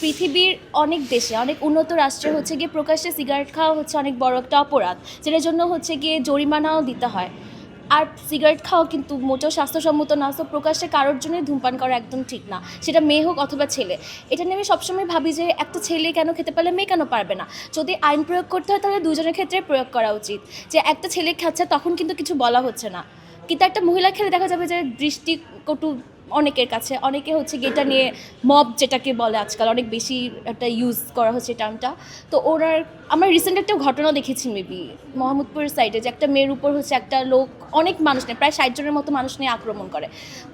পৃথিবীর অনেক দেশে, অনেক উন্নত রাষ্ট্রে হচ্ছে গিয়ে প্রকাশ্যে সিগারেট খাওয়া হচ্ছে অনেক বড় একটা অপরাধ, যেটার জন্য হচ্ছে গিয়ে জরিমানাও দিতে হয়। আর সিগারেট খাওয়া কিন্তু মোটেও স্বাস্থ্যসম্মত না, তো প্রকাশ্যে কারোর জন্যই ধূমপান করা একদম ঠিক না। সেটা মেয়ে হোক অথবা ছেলে, এটা নিয়ে আমি সবসময় ভাবি যে একটা ছেলে কেন খেতে পারলে মেয়ে কেন পারবে না? যদি আইন প্রয়োগ করতে হয় তাহলে দুজনের ক্ষেত্রে প্রয়োগ করা উচিত। যে একটা ছেলে খাচ্ছে তখন কিন্তু কিছু বলা হচ্ছে না। কিন্তু একটা মহিলা খেলে দেখা যাবে যে দৃষ্টিকটু অনেকের কাছে, অনেকে হচ্ছে এটা নিয়ে মব যেটাকে বলে আজকাল অনেক বেশি একটা ইউজ করা হচ্ছে টার্মটা তো ওনার আমরা রিসেন্ট একটা ঘটনা দেখেছি মেবি মোহাম্মদপুরের সাইডে যে একটা মেয়ের উপর হচ্ছে একটা লোক, অনেক মানুষ নেই প্রায় ষাট জনের মতো মানুষ নিয়ে আক্রমণ করে।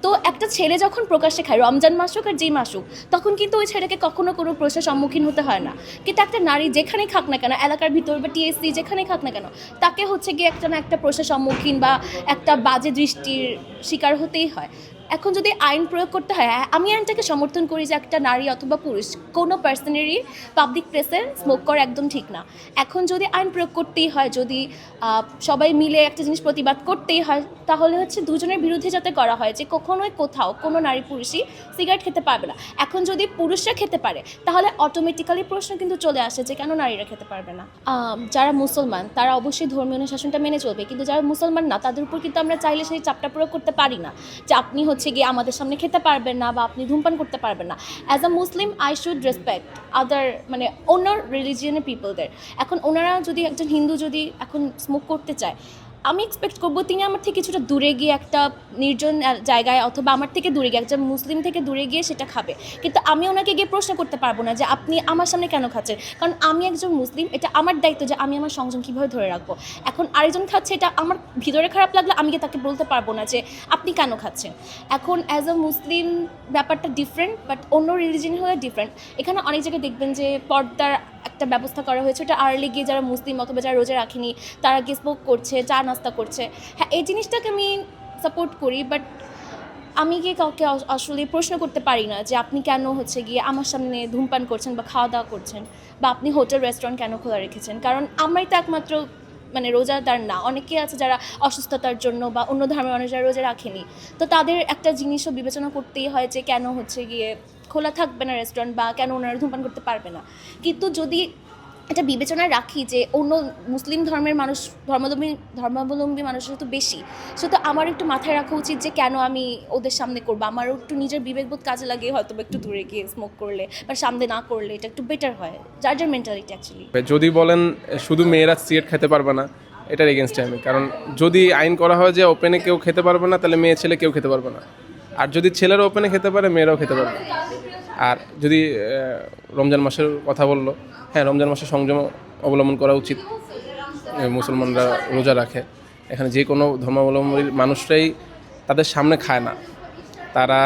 তো একটা ছেলে যখন প্রকাশ্যে খায়, রমজান মাস হোক আর যেই মাস হোক, তখন কিন্তু ওই ছেলেকে কখনো কোনো প্রশ্নের সম্মুখীন হতে হয় না। কিন্তু একটা নারী যেখানেই খাক না কেন, এলাকার ভিতর বা টিএসসি যেখানেই খাক না কেন, তাকে হচ্ছে গিয়ে একটা না একটা প্রশ্নের সম্মুখীন বা একটা বাজে দৃষ্টির শিকার হতেই হয়। এখন যদি আইন প্রয়োগ করতে হয় আমি আইনটাকে সমর্থন করি যে একটা নারী অথবা পুরুষ কোনো পার্সনেরই পাবলিক প্লেসে স্মোক করা একদম ঠিক না। এখন যদি আইন প্রয়োগ করতেই হয়, যদি সবাই মিলে একটা জিনিস প্রতিবাদ করতেই হয়, তাহলে হচ্ছে দুজনের বিরুদ্ধে যাতে করা হয় যে কখনোই কোথাও কোনো নারী পুরুষই সিগারেট খেতে পারবে না। এখন যদি পুরুষরা খেতে পারে, তাহলে অটোমেটিক্যালি প্রশ্ন কিন্তু চলে আসে যে কেন নারীরা খেতে পারবে না? যারা মুসলমান, তারা অবশ্যই ধর্মীয় অনুশাসনটা মেনে চলবে। কিন্তু যারা মুসলমান না, তাদের উপর কিন্তু আমরা চাইলে সেই চাপটা প্রয়োগ করতে পারি না। যে আপনি হচ্ছে গিয়ে আমাদের সামনে খেতে পারবেন না বা আপনি ধূমপান করতে পারবেন না। As a Muslim I should respect other মানে অন্য রিলিজিয়ানের পিপলদের এখন ওনারা যদি একজন হিন্দু যদি এখন স্মোক করতে চায় আমি এক্সপেক্ট করব তিনি আমার থেকে কিছুটা দূরে গিয়ে একটা নির্জন জায়গায় অথবা আমার থেকে দূরে গিয়ে, একজন মুসলিম থেকে দূরে গিয়ে সেটা খাবে। কিন্তু আমি ওনাকে গিয়ে প্রশ্ন করতে পারব না যে আপনি আমার সামনে কেন খাচ্ছেন? কারণ আমি একজন মুসলিম, এটা আমার দায়িত্ব যে আমি আমার সংযম কীভাবে ধরে রাখব। এখন আরেকজন খাচ্ছে, এটা আমার ভিতরে খারাপ লাগলে আমি তাকে বলতে পারব না যে আপনি কেন খাচ্ছেন? এখন অ্যাজ আ মুসলিম ব্যাপারটা ডিফারেন্ট বাট অন্য রিলিজিয়ন হলে ডিফারেন্ট এখানে অনেক জায়গায় দেখবেন যে পর্দার একটা ব্যবস্থা করা হয়েছে, ওটা আর্লি গিয়ে যারা মুসলিম অথবা যারা রোজা রাখেনি, তারা গিয়ে স্মোক করছে, চা নাস্তা করছে। হ্যাঁ এই জিনিসটাকে আমি সাপোর্ট করি বাট আমি গিয়ে কাউকে আসলে প্রশ্ন করতে পারি না যে আপনি কেন হচ্ছে গিয়ে আমার সামনে ধূমপান করছেন বা খাওয়া দাওয়া করছেন বা আপনি হোটেল রেস্টুরেন্ট কেন খোলা রেখেছেন? কারণ আমরাই তো একমাত্র মানে রোজাদার না। অনেকে আছে যারা অসুস্থতার জন্য বা অন্য ধর্মের মানুষ যারা রোজা রাখেনি। তো তাদের একটা জিনিসও বিবেচনা করতেই হয় যে কেন হচ্ছে গিয়ে খোলা থাকবে না রেস্টুরেন্ট বা কেন ওনারা ধূমপান করতে পারবে না। কিন্তু যদি এটা বিবেচনায় রাখি যে অন্য মুসলিম ধর্মের মানুষ, ধর্মাবলম্বী ধর্মাবলম্বী মানুষের তো বেশি। সো তো আমার একটু মাথায় রাখা উচিত যে কেন আমি ওদের সামনে করব? আমারও একটু নিজের বিবেকবোধ কাজে লাগিয়ে হয়তো একটু দূরে গিয়ে স্মোক করলে বা সামনে না করলে এটা একটু বেটার হয়। যার যার মেন্টালিটি অ্যাকচুয়ালি যদি বলেন, শুধু মেয়েরা সিগারেট খেতে পারবে না, এটার এগেনস্টে আমি। কারণ যদি আইন করা হয় যে ওপেনে কেউ খেতে পারবে না, তাহলে মেয়ে ছেলে কেউ খেতে পারবে না। আর যদি ছেলেরা ওপেনে খেতে পারে, মেয়েরাও খেতে পারবে আর যদি রমজান মাসের কথা বলল হ্যাঁ রমজান মাসে সংযম অবলম্বন করা উচিত মুসলমানরা রোজা রাখে। এখানে যে কোনো ধর্মাবলম্বীর মানুষরাই তাদের সামনে খায় না। তারা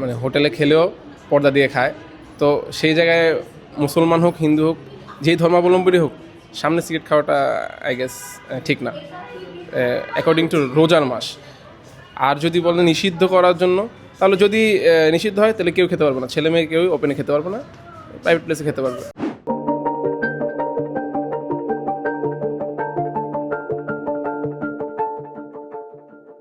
মানে হোটেলে খেলেও পর্দা দিয়ে খায়। তো সেই জায়গায় মুসলমান হোক, হিন্দু হোক, যেই ধর্মাবলম্বী হোক, সামনে সিগারেট খাওয়াটা আই গেস ঠিক না। অ্যাকর্ডিং টু রোজার মাস। আর যদি বলেন নিষিদ্ধ করার জন্য তাহলে যদি নিষিদ্ধ হয়, তাহলে কেউ খেতে পারবে না। ছেলে মেয়ে কেউ ওপেনে খেতে পারবে না। প্রাইভেট প্লেসে খেতে পারবে।